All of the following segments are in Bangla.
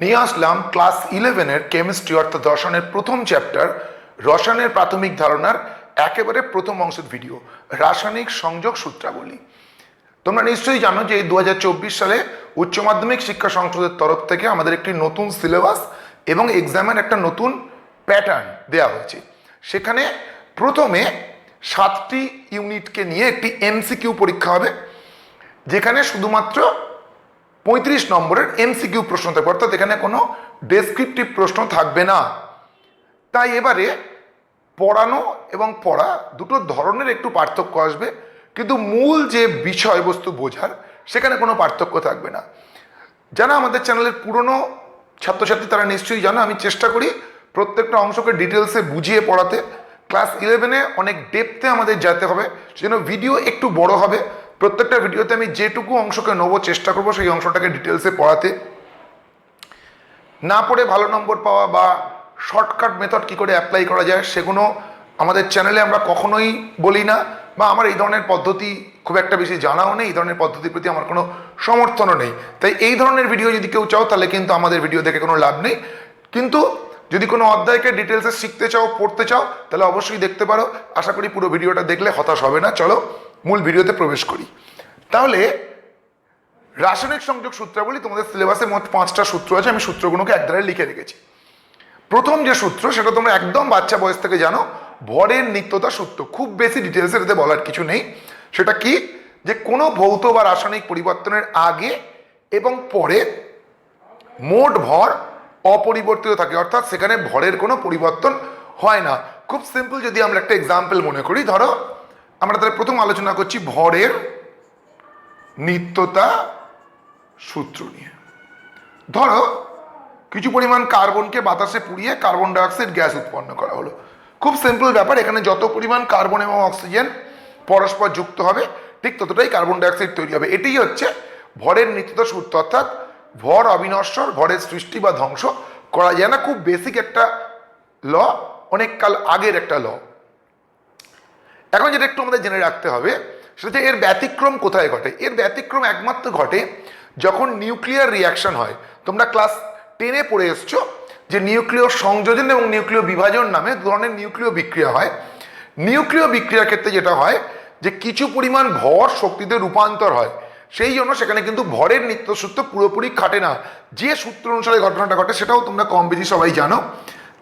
নিয়ে আসলাম ক্লাস ইলেভেনের কেমিস্ট্রি অর্থাৎ রসায়নের প্রথম চ্যাপ্টার, রসায়নের প্রাথমিক ধারণার একেবারে প্রথম অংশের ভিডিও, রাসায়নিক সংযোগ সূত্রাবলী। তোমরা নিশ্চয়ই জানো যে দু সালে উচ্চ মাধ্যমিক শিক্ষা সংসদের তরফ থেকে আমাদের একটি নতুন সিলেবাস এবং এক্সামের একটা নতুন প্যাটার্ন দেওয়া হয়েছে। সেখানে প্রথমে সাতটি ইউনিটকে নিয়ে একটি এমসিকিউ পরীক্ষা হবে, যেখানে শুধুমাত্র পঁয়ত্রিশ নম্বরের এমসিকিউ প্রশ্ন থাকবে অর্থাৎ এখানে কোনো ডেসক্রিপটিভ প্রশ্ন থাকবে না। তাই এবারে পড়ানো এবং পড়া দুটো ধরনের একটু পার্থক্য আসবে, কিন্তু মূল যে বিষয়বস্তু বোঝার সেখানে কোনো পার্থক্য থাকবে না। যারা আমাদের চ্যানেলের পুরনো ছাত্রছাত্রী তারা নিশ্চয়ই জানো, আমি চেষ্টা করি প্রত্যেকটা অংশকে ডিটেলসে বুঝিয়ে পড়াতে। ক্লাস ইলেভেনে অনেক ডেপথে আমাদের যেতে হবে, সেজন্য ভিডিও একটু বড় হবে। প্রত্যেকটা ভিডিওতে আমি যেটুকু অংশকে নেব, চেষ্টা করব সেই অংশটাকে ডিটেলসে পড়াতে। না পড়ে ভালো নম্বর পাওয়া বা শর্টকাট মেথড কি করে অ্যাপ্লাই করা যায়, সেগুলো আমাদের চ্যানেলে আমরা কখনোই বলি না বা আমার এই ধরনের পদ্ধতি খুব একটা বেশি জানাও নেই, এই ধরনের পদ্ধতির প্রতি আমার কোনো সমর্থনও নেই। তাই এই ধরনের ভিডিও যদি কেউ চাও, তাহলে কিন্তু আমাদের ভিডিও দেখে কোনো লাভ নেই। কিন্তু যদি কোনো অধ্যায়কে ডিটেলসে শিখতে চাও, পড়তে চাও, তাহলে অবশ্যই দেখতে পারো। আশা করি পুরো ভিডিওটা দেখলে হতাশ হবে না। চলো মূল ভিডিওতে প্রবেশ করি। তাহলে রাসায়নিক সংযোগ সূত্রাবলী তোমাদের সিলেবাসে মোট পাঁচটা সূত্র আছে, আমি সূত্রগুলোকে এক ধারে লিখে রেখেছি। প্রথম যে সূত্র, সেটা তোমরা একদম বাচ্চা বয়স থেকে জানো, ভরের নিত্যতা সূত্র। খুব বেশি ডিটেলসে এটাতে বলার কিছু নেই। সেটা কি? যে কোনো ভৌত বা রাসায়নিক পরিবর্তনের আগে এবং পরে মোট ভর অপরিবর্তিত থাকে, অর্থাৎ সেখানে ভরের কোনো পরিবর্তন হয় না। খুব সিম্পল যদি আমরা একটা এক্সাম্পল মনে করি, ধরো আমরা তাহলে প্রথম আলোচনা করছি ভরের নিত্যতা সূত্র নিয়ে। ধরো, কিছু পরিমাণ কার্বনকে বাতাসে পুড়িয়ে কার্বন ডাইঅক্সাইড গ্যাস উৎপন্ন করা হলো। খুব সিম্পল ব্যাপার, এখানে যত পরিমাণ কার্বন এবং অক্সিজেন পরস্পর যুক্ত হবে, ঠিক ততটাই কার্বন ডাইঅক্সাইড তৈরি হবে। এটাই হচ্ছে ভরের নিত্যতা সূত্র, অর্থাৎ ভর অবিনশ্বর, ভরের সৃষ্টি বা ধ্বংস করা যায় না। খুব বেসিক একটা ল অনেক কাল আগের একটা ল এখন যেটা একটু আমাদের জেনে রাখতে হবে, সেটা হচ্ছে এর ব্যতিক্রম কোথায় ঘটে? এর ব্যতিক্রম একমাত্র ঘটে যখন নিউক্লিয়ার রিয়াকশন হয়। তোমরা ক্লাস টেনে পড়ে এসছো যে নিউক্লিয় সংযোজন এবং নিউক্লিয় বিভাজন নামে দু ধরনের নিউক্লিয় বিক্রিয়া হয়। নিউক্লিয় বিক্রিয়ার ক্ষেত্রে যেটা হয় যে কিছু পরিমাণ ভর শক্তিতে রূপান্তর হয়। সেই জন্য সেখানে কিন্তু ভরের নিত্য সূত্র পুরোপুরি খাটে না। যে সূত্র অনুসারে ঘটনাটা ঘটে সেটাও তোমরা কম বেশি সবাই জানো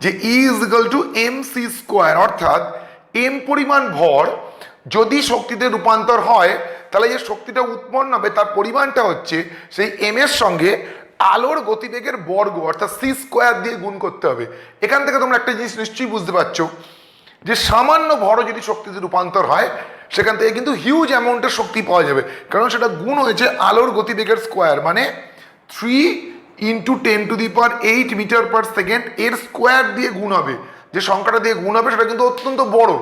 যে is equal to M C square অর্থাৎ এম পরিমাণ ভর যদি শক্তিতে রূপান্তর হয়, তাহলে যে শক্তিটা উৎপন্ন হবে, তার পরিমাণটা হচ্ছে সেই এম এর সঙ্গে আলোর গতিবেগের বর্গ, অর্থাৎ সি স্কোয়ার দিয়ে গুণ করতে হবে। এখান থেকে তোমরা একটা জিনিস নিশ্চয়ই বুঝতে পারছ, যে সামান্য ভরও যদি শক্তিতে রূপান্তর হয়, সেখান থেকে কিন্তু হিউজ অ্যামাউন্টের শক্তি পাওয়া যাবে। কারণ সেটা গুণ হয়েছে আলোর গতিবেগের স্কোয়ার মানে three into ten to the power eight metre per second এর স্কোয়ার দিয়ে গুণ হবে। যে সংখ্যাটা দিয়ে গুণ হবে সেটা কিন্তু অত্যন্ত বড়।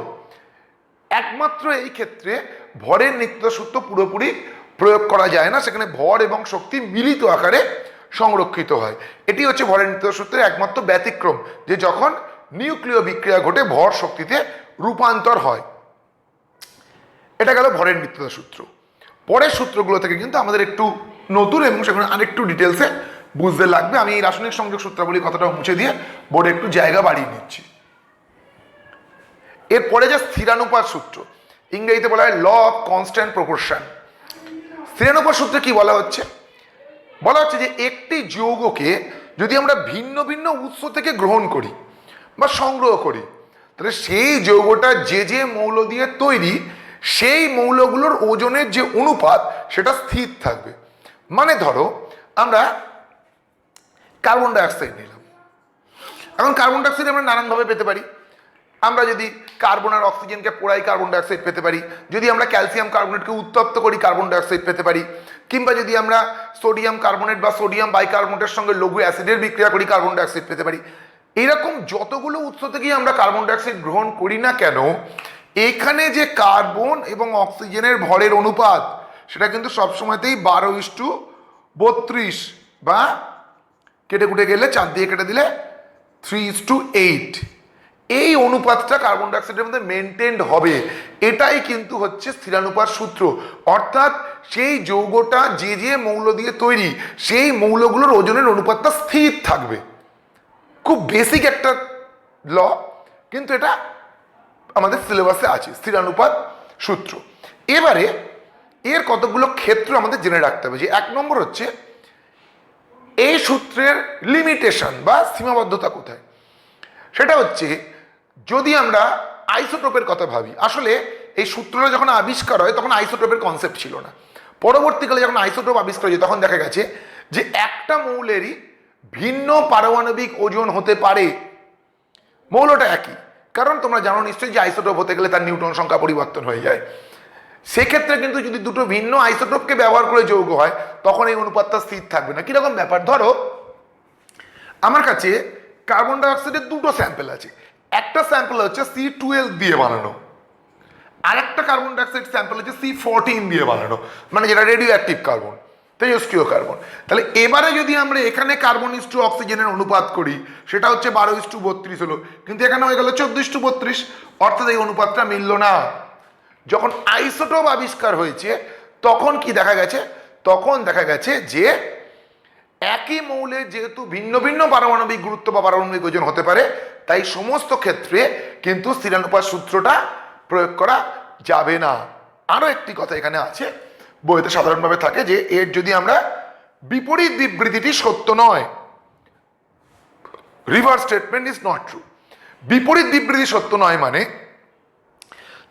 একমাত্র এই ক্ষেত্রে ভরের নিত্য সূত্র পুরোপুরি প্রয়োগ করা যায় না, সেখানে ভর এবং শক্তি মিলিত আকারে সংরক্ষিত হয়। এটি হচ্ছে ভরের নিত্য সূত্রের একমাত্র ব্যতিক্রম, যে যখন নিউক্লিয় বিক্রিয়া ঘটে, ভর শক্তিতে রূপান্তর হয়। এটা গেল ভরের নিত্যতা সূত্র। পরের সূত্রগুলো থেকে কিন্তু আমাদের একটু নতুন এবং সেখানে আরেকটু ডিটেলসে বুঝতে লাগবে। আমি এই রাসায়নিক সংযোগ সূত্রাবলী কথাটা মুছে দিয়ে বোর্ডে একটু জায়গা বাড়িয়ে নিচ্ছি। এরপরে যে স্থিরানুপাত সূত্র, ইংরেজিতে বলা হয় ল অফ কনস্ট্যান্ট প্রপোর্শন স্থিরানুপাত সূত্রে কি বলা হচ্ছে? বলা হচ্ছে যে একটি যৌগকে যদি আমরা ভিন্ন ভিন্ন উৎস থেকে গ্রহণ করি বা সংগ্রহ করি, তাহলে সেই যৌগটা যে যে মৌল দিয়ে তৈরি, সেই মৌলগুলোর ওজনের যে অনুপাত, সেটা স্থির থাকবে। মানে ধরো, আমরা কার্বন ডাইঅক্সাইড নিলাম। এখন কার্বন ডাইঅক্সাইড আমরা নানানভাবে পেতে পারি। আমরা যদি কার্বন আর অক্সিজেনকে পোড়াই কার্বন ডাইঅক্সাইড পেতে পারি, যদি আমরা ক্যালসিয়াম কার্বনেটকে উত্তপ্ত করি কার্বন ডাইঅক্সাইড পেতে পারি, কিংবা যদি আমরা সোডিয়াম কার্বনেট বা সোডিয়াম বাইকার্বনেটের সঙ্গে লঘু অ্যাসিডের বিক্রিয়া করি কার্বন ডাইঅক্সাইড পেতে পারি। এরকম যতগুলো উৎস থেকেই আমরা কার্বন ডাইঅক্সাইড গ্রহণ করি না কেন, এখানে যে কার্বন এবং অক্সিজেনের ভরের অনুপাত, সেটা কিন্তু সবসময়তেই বারো ইস্টু বত্রিশ বা কেটে কুটে গেলে চার দিয়ে কেটে দিলে থ্রি ইস টু এইট এই অনুপাতটা কার্বন ডাইঅক্সাইডের মধ্যে মেনটেন্ড হবে। এটাই কিন্তু হচ্ছে স্থিরানুপাত সূত্র। অর্থাৎ সেই যৌগটা যে যে মৌল দিয়ে তৈরি, সেই মৌলগুলোর ওজনের অনুপাতটা স্থির থাকবে। খুব বেসিক একটা ল কিন্তু এটা আমাদের সিলেবাসে আছে, স্থিরানুপাত সূত্র। এবারে এর কতগুলো ক্ষেত্র আমাদের জেনে রাখতে হবে যে এক নম্বর হচ্ছে এই সূত্রের লিমিটেশন বা সীমাবদ্ধতা কোথায়? সেটা হচ্ছে যদি আমরা আইসোটোপের কথা ভাবি, আসলে এই সূত্রটা যখন আবিষ্কার হয়, তখন আইসোটোপের কনসেপ্ট ছিল না। পরবর্তীকালে যখন আইসোটোপ আবিষ্কার হয়েছে, তখন দেখা গেছে যে একটা মৌলেরই ভিন্ন পারমাণবিক ওজন হতে পারে। মৌলটা একই। কারণ তোমরা জানো নিশ্চয়ই যে আইসোটোপ হতে গেলে তার নিউটন সংখ্যা পরিবর্তন হয়ে যায়। সেক্ষেত্রে কিন্তু যদি দুটো ভিন্ন আইসোটোপকে ব্যবহার করে যৌগ হয়, তখন এই অনুপাতটা স্থির থাকবে না। কীরকম ব্যাপার? ধরো, আমার কাছে কার্বন ডাইঅক্সাইডের দুটো স্যাম্পেল আছে। একটা স্যাম্পল হচ্ছে সি টুয়েলভ দিয়ে বানানো। আর একটা কার্বন ডাইঅক্সাইড স্যাম্পল হচ্ছে সি ফোরটিন দিয়ে বানানো। মানে যেটা রেডিও অ্যাক্টিভ কার্বন তেজস্ক্রিয় কার্বন তাহলে এবারে যদি আমরা এখানে কার্বন ইস টু অক্সিজেনের অনুপাত করি, সেটা হচ্ছে বারো ইস্টু বত্রিশ হলো। কিন্তু এখানে হয়ে গেল চোদ্দ ইস টু বত্রিশ, অর্থাৎ এই অনুপাতটা মিলল না। যখন আইসোটোপ আবিষ্কার হয়েছে, তখন কি দেখা গেছে? তখন দেখা গেছে যে একই মৌলে যেহেতু ভিন্ন ভিন্ন পারমাণবিক গুরুত্ব বা পারমাণবিক ওজন হতে পারে তাই সমস্ত ক্ষেত্রে কিন্তু স্থিরানুপাত সূত্রটা প্রয়োগ করা যাবে না। আরও একটি কথা এখানে আছে, বইতে সাধারণভাবে থাকে যে এর যদি আমরা বিপরীত বিবৃতিটি সত্য নয় reverse statement is not true বিপরীত বিবৃতি সত্য নয় মানে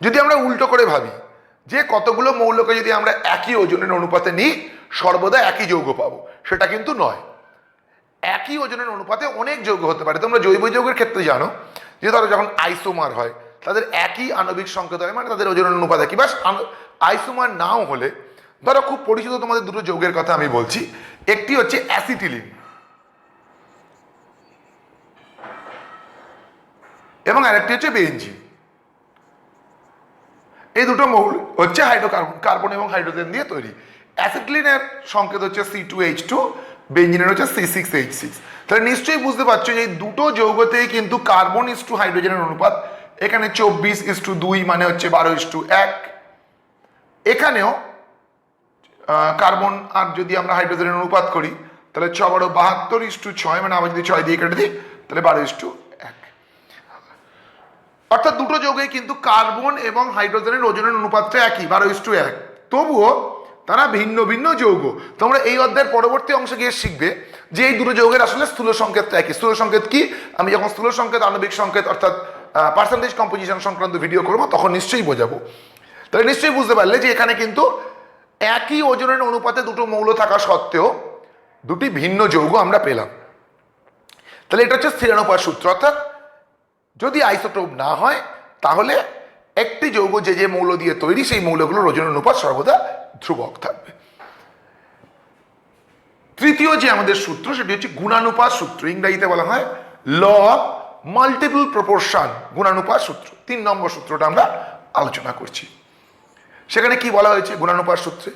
যদি আমরা উল্টো করে ভাবি যে কতগুলো মৌলকে যদি আমরা একই ওজনের অনুপাতে নিই, সর্বদা একই যৌগ পাবো, সেটা কিন্তু নয়। একই ওজনের অনুপাতে অনেক যৌগ হতে পারে। তোমরা জৈব যৌগের ক্ষেত্রে জানো যে ধরো যখন আইসোমার হয়, তাদের একই আণবিক সংকেত হয় মানে তাদের ওজনের অনুপাত একই। বাস আইসোমার নাও হলে, ধরো খুব পরিচিত তোমাদের দুটো যৌগের কথা আমি বলছি। একটি হচ্ছে অ্যাসিটিলিন এবং আরেকটি হচ্ছে বেঞ্জিন। এই দুটো মৌল হচ্ছে হাইড্রোকার্বন, কার্বন এবং হাইড্রোজেন দিয়ে তৈরি। অ্যাসিডলিনের সংকেত হচ্ছে সি টু এইচ টু বেঞ্জিনের হচ্ছে সি সিক্স এইচ সিক্স তাহলে নিশ্চয়ই বুঝতে পারছ যে এই দুটো যৌগতেই কিন্তু কার্বন ইস টু হাইড্রোজেনের অনুপাত, এখানে চব্বিশ ইস টু দুই মানে হচ্ছে বারো ইস টু এক। এখানেও কার্বন আর যদি আমরা হাইড্রোজেনের অনুপাত করি, তাহলে ছ বারো বাহাত্তর ইস টু ছয় মানে আবার যদি ছয় দিয়ে কেটে দিই, তাহলে বারো ইস টু এক। অর্থাৎ দুটো যৌগে কিন্তু কার্বন এবং হাইড্রোজেনের ওজনের অনুপাতটা একই, বারো ইস টু এক। তবুও তারা ভিন্ন ভিন্ন যৌগ। তোমরা এই অধ্যায়ের পরবর্তী অংশে গিয়ে শিখবে যে এই দুটো যৌগের আসলে স্থূল সংকেতটা একই। স্থূল সংকেত কি? আমি যখন স্থূল সংকেত, আণবিক সংকেত অর্থাৎ পার্সেন্টেজ কম্পোজিশন সংক্রান্ত ভিডিও করব, তখন নিশ্চয়ই বোঝাবো। তাহলে নিশ্চয়ই বুঝতে পারলে যে এখানে কিন্তু একই ওজনের অনুপাতে দুটো মৌল থাকা সত্ত্বেও দুটি ভিন্ন যৌগ আমরা পেলাম। তাহলে এটা হচ্ছে স্থিরানুপাত সূত্র। অর্থাৎ যদি আইসোটোপ না হয়, তাহলে একটি যৌগ যে যে মৌল দিয়ে তৈরি, সেই মৌলগুলোর ওজন অনুপাত সর্বদা ধ্রুবক থাকবে। তৃতীয় যে আমাদের সূত্র, সেটি হচ্ছে গুণানুপাত সূত্র। ইংরেজিতে বলা হয় ল মাল্টিপল প্রপোর্শন, গুণানুপাত সূত্র। তিন নম্বর সূত্রটা আমরা আলোচনা করছি। সেখানে কি বলা হয়েছে গুণানুপাত সূত্রে?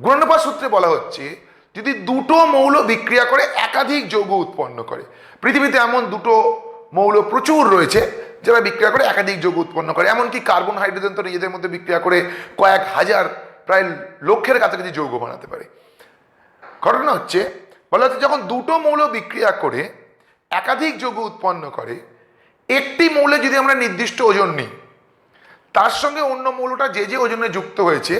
গুণানুপাত সূত্রে বলা হচ্ছে, যদি দুটো মৌল বিক্রিয়া করে একাধিক যৌগ উৎপন্ন করে, পৃথিবীতে এমন দুটো মৌল প্রচুর রয়েছে, যারা বিক্রিয়া করে একাধিক যৌগ উৎপন্ন করে, এমনকি কার্বন, হাইড্রোজেন তো নিজেদের মধ্যে বিক্রিয়া করে কয়েক হাজার প্রায় লক্ষের কাছাকাছি যৌগ বানাতে পারে। ঘটনা হচ্ছে বলা হচ্ছে যখন দুটো মৌল বিক্রিয়া করে, একাধিক যৌগ উৎপন্ন করে, একটি মৌলে যদি আমরা নির্দিষ্ট ওজন নিই, তার সঙ্গে অন্য মৌলটা যে যে ওজনে যুক্ত হয়েছে,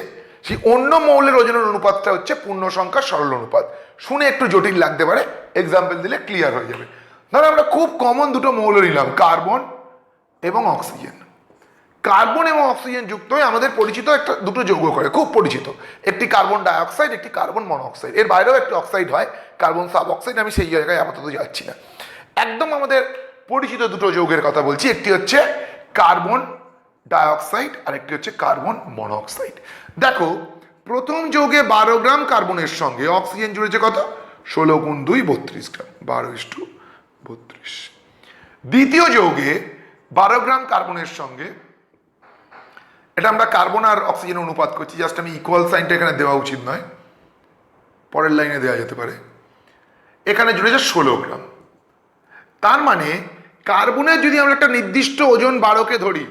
সেই অন্য মৌলের ওজনের অনুপাতটা হচ্ছে পূর্ণ সংখ্যার সরল অনুপাত। শুনে একটু জটিল লাগতে পারে এক্সাম্পল দিলে ক্লিয়ার হয়ে যাবে। ধরো আমরা খুব কমন দুটো মৌল নিলাম কার্বন এবং অক্সিজেন কার্বন এবং অক্সিজেন যুক্ত হয়ে আমাদের পরিচিত একটা দুটো যৌগ করে, খুব পরিচিত। একটি কার্বন ডাইঅক্সাইড, একটি কার্বন মনোঅক্সাইড এর বাইরেও একটি অক্সাইড হয়, কার্বন সাব অক্সাইড আমি সেই জায়গায় আপাতত যাচ্ছি না। একদম আমাদের পরিচিত দুটো যৌগের কথা বলছি, একটি হচ্ছে কার্বন ডাইঅক্সাইড আর একটি হচ্ছে কার্বন মনোঅক্সাইড দেখো, প্রথম যৌগে বারো গ্রাম কার্বনের সঙ্গে অক্সিজেন জুড়েছে কত? ষোলো গুণ দুই, বত্রিশ গ্রাম। বারো ইস্টু বত্রিশ। দ্বিতীয় যৌগে বারো গ্রাম কার্বনের সঙ্গে এটা আমরা কার্বন আর অক্সিজেন অনুপাত করছি জাস্ট আমি ইকুয়াল সাইনটা এখানে দেওয়া উচিত নয়। পরের লাইনে দেওয়া যেতে পারে। এখানে জুড়েছে ষোলো গ্রাম। তার মানে কার্বনের যদি আমরা একটা নির্দিষ্ট ওজন বারোকে ধরি,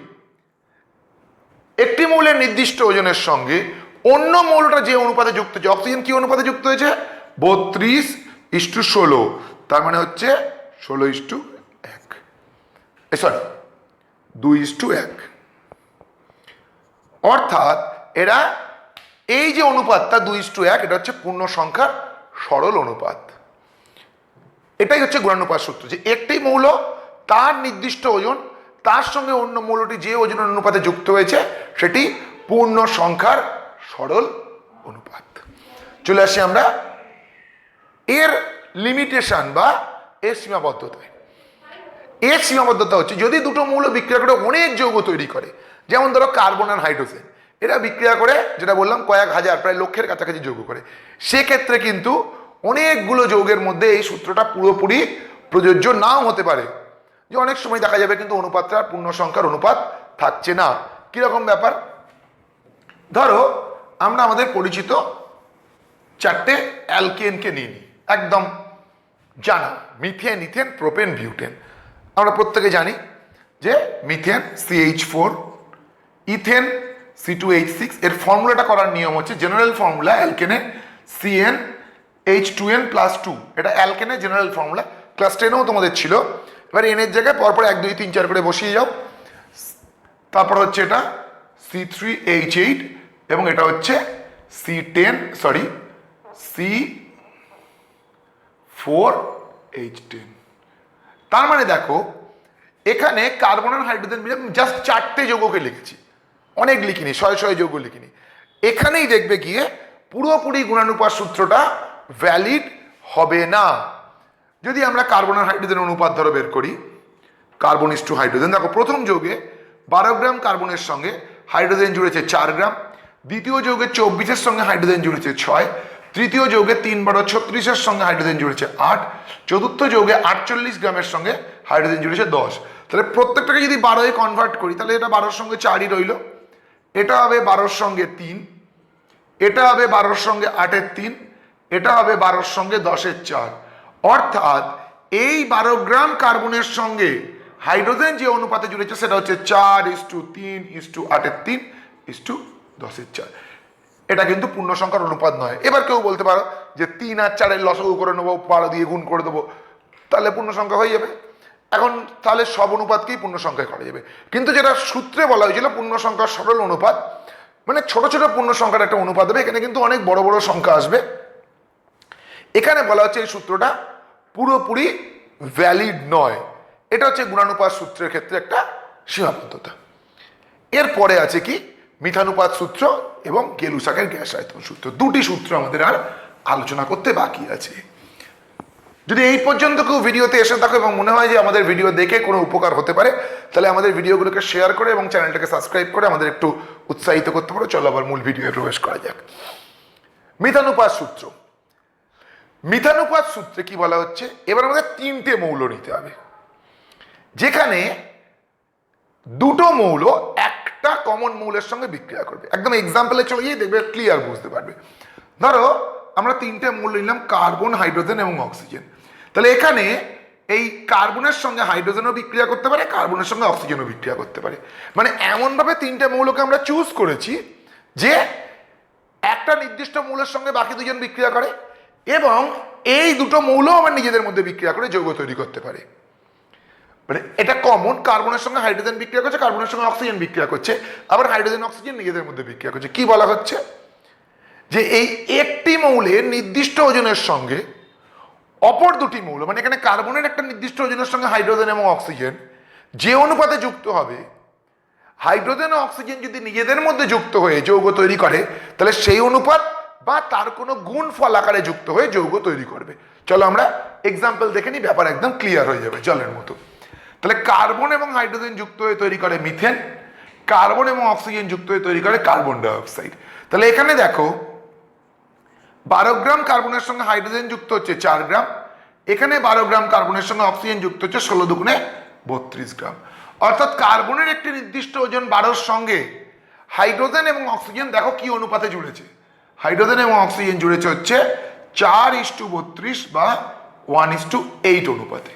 একটি মৌলের নির্দিষ্ট ওজনের সঙ্গে অন্য মৌলটা যে অনুপাতে যুক্ত হয়েছে অক্সিজেন কি অনুপাতে যুক্ত হয়েছে? বত্রিশ ইস্টু ষোলো, তার মানে হচ্ছে ষোলো ইস্টু এক। সরি দুই ইস্টু এক। অর্থাৎ এরা এই যে অনুপাতটা দুই ইস্টু এক, এটা হচ্ছে পূর্ণ সংখ্যার সরল অনুপাত। এটাই হচ্ছে গুণানুপাত সূত্র। যে একটি মৌল, তার নির্দিষ্ট ওজন, তার সঙ্গে অন্য মৌলটি যে ওজন অনুপাতে যুক্ত হয়েছে, সেটি পূর্ণ সংখ্যার সরল অনুপাত। চলে আসি আমরা এর লিমিটেশন বা এর সীমাবদ্ধতায়। এর সীমাবদ্ধতা হচ্ছে, যদি দুটো মৌল বিক্রিয়া করে অনেক যৌগ তৈরি করে যেমন ধরো কার্বন আর হাইড্রোজেন। এরা বিক্রিয়া করে, যেটা বললাম, কয়েক হাজার, প্রায় লক্ষের কাছাকাছি যৌগ করে। সেক্ষেত্রে কিন্তু অনেকগুলো যৌগের মধ্যে এই সূত্রটা পুরোপুরি প্রযোজ্য নাও হতে পারে। যে অনেক সময় দেখা যাবে কিন্তু অনুপাতটা পূর্ণ সংখ্যার অনুপাত থাকছে না। কীরকম ব্যাপার? ধরো, আমরা আমাদের পরিচিত চারটে অ্যালকেনকে নিয়ে নিই। একদম জানা, মিথেন, ইথেন, প্রোপেন, বিউটেন। আমরা প্রত্যেকে জানি যে methane CH four ethane C two H six এর ফর্মুলাটা করার নিয়ম হচ্ছে general formula অ্যালকেনে CN H two N plus two এটা অ্যালকেনের জেনারেল ফর্মুলা ক্লাস টেনেও তোমাদের ছিল। এবার এনের জায়গায় পরপর এক, দুই, তিন, চার করে বসিয়ে যাও। তারপর হচ্ছে এটা সি থ্রি এইচ এইট এবং এটা হচ্ছে C ten sorry C four H ten তার মানে দেখো, এখানে কার্বন আর হাইড্রোজেন মিলে জাস্ট চারটে যৌগকে লিখেছি। অনেক লিখিনি, শয়ে শয়ে যৌগ লিখিনি। এখানেই দেখবে গিয়ে পুরোপুরি গুণানুপাত সূত্রটা ভ্যালিড হবে না। যদি আমরা কার্বন আর হাইড্রোজেন অনুপাত ধরো বের করি কার্বন ইস টু হাইড্রোজেন দেখো প্রথম যৌগে বারো গ্রাম কার্বনের সঙ্গে হাইড্রোজেন জুড়েছে চার গ্রাম, দ্বিতীয় যৌগে চব্বিশের সঙ্গে হাইড্রোজেন জুড়েছে ছয়, তৃতীয় যৌগে তিন বারো ছত্রিশের সঙ্গে হাইড্রোজেন জুড়েছে আট, চতুর্থ যৌগে আটচল্লিশ গ্রামের সঙ্গে হাইড্রোজেন জুড়েছে দশ। তাহলে প্রত্যেকটাকে যদি বারোয় কনভার্ট করি, তাহলে এটা বারোর সঙ্গে চারই রইল। এটা হবে বারোর সঙ্গে তিন, এটা হবে বারোর সঙ্গে আটের তিন, এটা হবে বারোর সঙ্গে দশের চার। অর্থাৎ এই বারো গ্রাম কার্বনের সঙ্গে হাইড্রোজেন যে অনুপাতে জুড়েছে সেটা হচ্ছে চার ইস টু তিন ইস টু আটের তিন ইস টু দশের চার। এটা কিন্তু পূর্ণ সংখ্যার অনুপাত নয়। এবার কেউ বলতে পারো যে তিন আর চারের লসগু করে নেব, বারো দিয়ে গুণ করে দেবো, তাহলে পূর্ণ সংখ্যা হয়ে যাবে। এখন তাহলে সব অনুপাতকেই পূর্ণ সংখ্যায় করা যাবে। কিন্তু যেটা সূত্রে বলা হয়েছিল পূর্ণ সংখ্যার সরল অনুপাত মানে ছোট ছোট পূর্ণ সংখ্যার একটা অনুপাত হবে, এখানে কিন্তু অনেক বড় বড় সংখ্যা আসবে। এখানে বলা হচ্ছে এই সূত্রটা পুরোপুরি ভ্যালিড নয়। এটা হচ্ছে গুণানুপাত সূত্রের ক্ষেত্রে একটা সীমাবদ্ধতা। এরপরে আছে কি? মিথানুপাত সূত্র এবং গেলুসাকের গ্যাস আয়তন সূত্র। দুটি সূত্র আমাদের আর আলোচনা করতে বাকি আছে। যদি এই পর্যন্ত কেউ ভিডিওতে এসে থাকো এবং মনে হয় যে আমাদের ভিডিও দেখে কোনো উপকার হতে পারে, তাহলে আমাদের ভিডিওগুলোকে শেয়ার করে এবং চ্যানেলটাকে সাবস্ক্রাইব করে আমাদের একটু উৎসাহিত করতে পারো। চলো আবার মূল ভিডিওয়ে প্রবেশ করা যাক। মিথানুপাত সূত্র। মিথানুপাত সূত্রে কি বলা হচ্ছে? এবার আমাদের তিনটে মৌল নিতে হবে। যেখানে দুটো মৌল একটা কমন মৌলের সঙ্গে বিক্রিয়া করবে। একদম এক্সাম্পলে চলে গিয়ে দেখবে ক্লিয়ার বুঝতে পারবে। ধরো, আমরা তিনটে মৌল নিলাম কার্বন হাইড্রোজেন এবং অক্সিজেন তাহলে এখানে এই কার্বনের সঙ্গে হাইড্রোজেনও বিক্রিয়া করতে পারে, কার্বনের সঙ্গে অক্সিজেনও বিক্রিয়া করতে পারে। মানে এমনভাবে তিনটে মৌলকে আমরা চুজ করেছি যে একটা নির্দিষ্ট মৌলের সঙ্গে বাকি দুজন বিক্রিয়া করে এবং এই দুটো মৌলও আমার নিজেদের মধ্যে বিক্রিয়া করে যৌগ তৈরি করতে পারে। মানে এটা কমন কার্বনের সঙ্গে হাইড্রোজেন বিক্রিয়া করছে, কার্বনের সঙ্গে অক্সিজেন বিক্রিয়া করছে, আবার হাইড্রোজেন, অক্সিজেন নিজেদের মধ্যে বিক্রিয়া করছে। কি বলা হচ্ছে? যে এই একটি মৌলের নির্দিষ্ট ওজনের সঙ্গে অপর দুটি মৌল মানে এখানে কার্বনের একটা নির্দিষ্ট ওজনের সঙ্গে হাইড্রোজেন এবং অক্সিজেন, যে অনুপাতে যুক্ত হবে, হাইড্রোজেন ও অক্সিজেন যদি নিজেদের মধ্যে যুক্ত হয়ে যৌগ তৈরি করে, তাহলে সেই অনুপাত বা তার কোনো গুণ ফল আকারে যুক্ত হয়ে যৌগ তৈরি করবে। চলো আমরা এক্সাম্পল দেখে নিই, ব্যাপার একদম ক্লিয়ার হয়ে যাবে জলের মতো। তাহলে কার্বন এবং হাইড্রোজেন যুক্ত হয়ে তৈরি করে মিথেন, কার্বন এবং অক্সিজেন যুক্ত হয়ে তৈরি করে কার্বন ডাইঅক্সাইড। তাহলে এখানে দেখো বারো গ্রাম কার্বনের সঙ্গে হাইড্রোজেন যুক্ত হচ্ছে চার গ্রাম। এখানে বারো গ্রাম কার্বনের সঙ্গে অক্সিজেন যুক্ত হচ্ছে ষোলো দুগুণে বত্রিশ গ্রাম। অর্থাৎ কার্বনের একটি নির্দিষ্ট ওজন বারোর সঙ্গে হাইড্রোজেন এবং অক্সিজেন, দেখো কি অনুপাতে জুড়েছে। হাইড্রোজেন এবং অক্সিজেন জুড়েছে হচ্ছে চার ইস টু বত্রিশ বা ওয়ান ইস টু এইট অনুপাতে।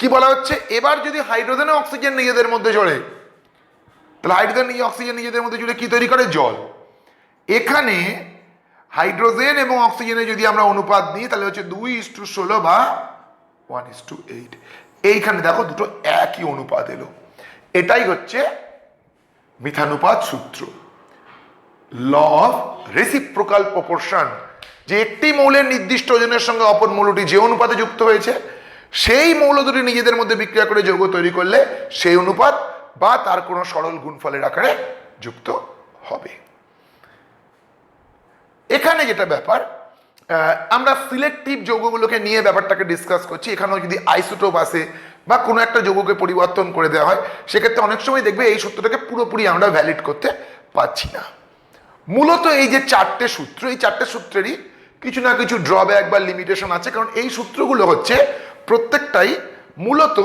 কি বলা হচ্ছে? এবার যদি হাইড্রোজেন অক্সিজেন নিজেদের মধ্যে জড়ে, তাহলে হাইড্রোজেন অক্সিজেন নিজেদের মধ্যে জুড়ে কি তৈরি করে? জল। এখানে হাইড্রোজেন এবং অক্সিজেনে যদি আমরা অনুপাত নিই, তাহলে হচ্ছে দুই ইস টু ষোলো বা ওয়ান ইস টু এইট এইখানে দেখো দুটো একই অনুপাত এলো। এটাই হচ্ছে মিথানুপাত সূত্র। ল অফ রেসিপ্রোকাল প্রপোর্শন যে একটি মৌলের নির্দিষ্ট ওজনের সঙ্গে অপর মৌলটি যে অনুপাতে যুক্ত হয়েছে, সেই মৌল দুটি নিজেদের মধ্যে বিক্রিয়া করে যৌগ তৈরি করলে সেই অনুপাত বা তার কোনো সরল গুণফলের আকারে যুক্ত হবে। এখানে যেটা ব্যাপার আমরা সিলেক্টিভ যৌগগুলোকে নিয়ে ব্যাপারটাকে ডিসকাস করছি। এখানেও যদি আইসোটোপ আসে বা কোনো একটা যৌগকে পরিবর্তন করে দেওয়া হয়, সেক্ষেত্রে অনেক সময় দেখবে এই সূত্রটাকে পুরোপুরি আমরা ভ্যালিড করতে পারছি না। মূলত এই যে চারটে সূত্র, এই চারটে সূত্রেরই কিছু না কিছু ড্রব্যাক বা লিমিটেশন আছে, কারণ এই সূত্রগুলো হচ্ছে প্রত্যেকটাই মূলত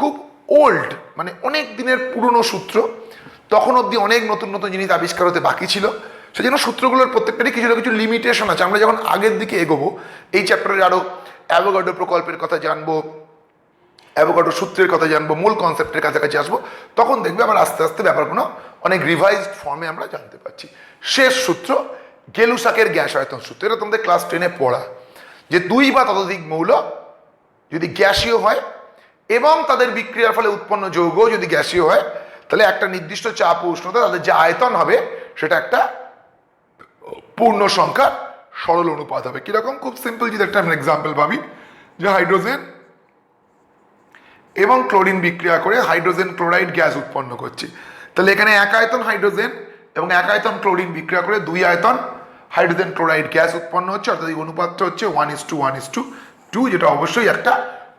খুব ওল্ড মানে অনেক দিনের পুরনো সূত্র। তখন অবধি অনেক নতুন নতুন জিনিস আবিষ্কার হতে বাকি ছিল। সেই জন্য সূত্রগুলোর প্রত্যেকটারই কিছু না কিছু লিমিটেশন আছে। আমরা যখন আগের দিকে এগোবো, এই চ্যাপ্টারে আরও অ্যাভোগাডো প্রকল্পের কথা জানব অ্যাভোগাডো সূত্রের কথা জানব, মূল কনসেপ্টের কাছাকাছি আসব, তখন দেখবে আবার আস্তে আস্তে ব্যাপারগুলো অনেক রিভাইজড ফর্মে আমরা জানতে পারছি। শেষ সূত্র গেলুসাকের গ্যাস আয়তন সূত্র। এটা তোমাদের ক্লাস টেনে পড়া। যে দুই বা ততোধিক মৌল যদি গ্যাসীয় হয় এবং তাদের বিক্রিয়ার ফলে উৎপন্ন যৌগ যদি গ্যাসীয় হয়, তাহলে একটা নির্দিষ্ট চাপ উষ্ণতা, তাদের যে আয়তন হবে, সেটা একটা পূর্ণ সংখ্যা সরল অনুপাত হবে। কীরকম? খুব সিম্পল যদি একটা আমরা এক্সাম্পল ভাবি, যে হাইড্রোজেন এবং ক্লোরিন বিক্রিয়া করে হাইড্রোজেন ক্লোরাইড গ্যাস উৎপন্ন করছে। তাহলে এখানে এক আয়তন হাইড্রোজেন এবং এক আয়তন ক্লোরিন বিক্রিয়া করে দুই আয়তন হাইড্রোজেন ক্লোরাইড গ্যাস উৎপন্ন হচ্ছে। অর্থাৎ এই অনুপাতটা হচ্ছে one is to one is to two যেটা অবশ্যই একটা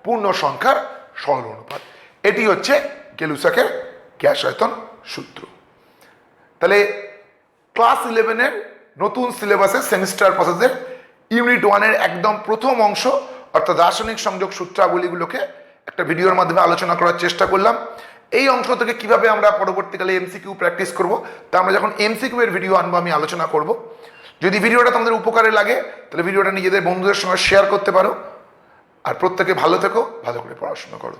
পূর্ণ সংখ্যার সরল অনুপাত। এটি হচ্ছে গেলুসাকের গ্যাস আয়তন সূত্র। তাহলে ক্লাস ইলেভেনের নতুন সিলেবাসের সেমিস্টার প্রসেসের ইউনিট ওয়ানের একদম প্রথম অংশ, অর্থাৎ রাসায়নিক সংযোগ সূত্রাবলীগুলোকে একটা ভিডিওর মাধ্যমে আলোচনা করার চেষ্টা করলাম। এই অংশ থেকে কীভাবে আমরা পরবর্তীকালে এমসিকিউ প্র্যাকটিস করব, তা আমরা যখন এমসিকিউ এর ভিডিও আনব, আমি আলোচনা করব। যদি ভিডিওটা তোমাদের উপকারে লাগে, তাহলে ভিডিওটা নিজেদের বন্ধুদের সঙ্গে শেয়ার করতে পারো। আর প্রত্যেকে ভালো থেকো, ভালো করে পড়াশোনা করো।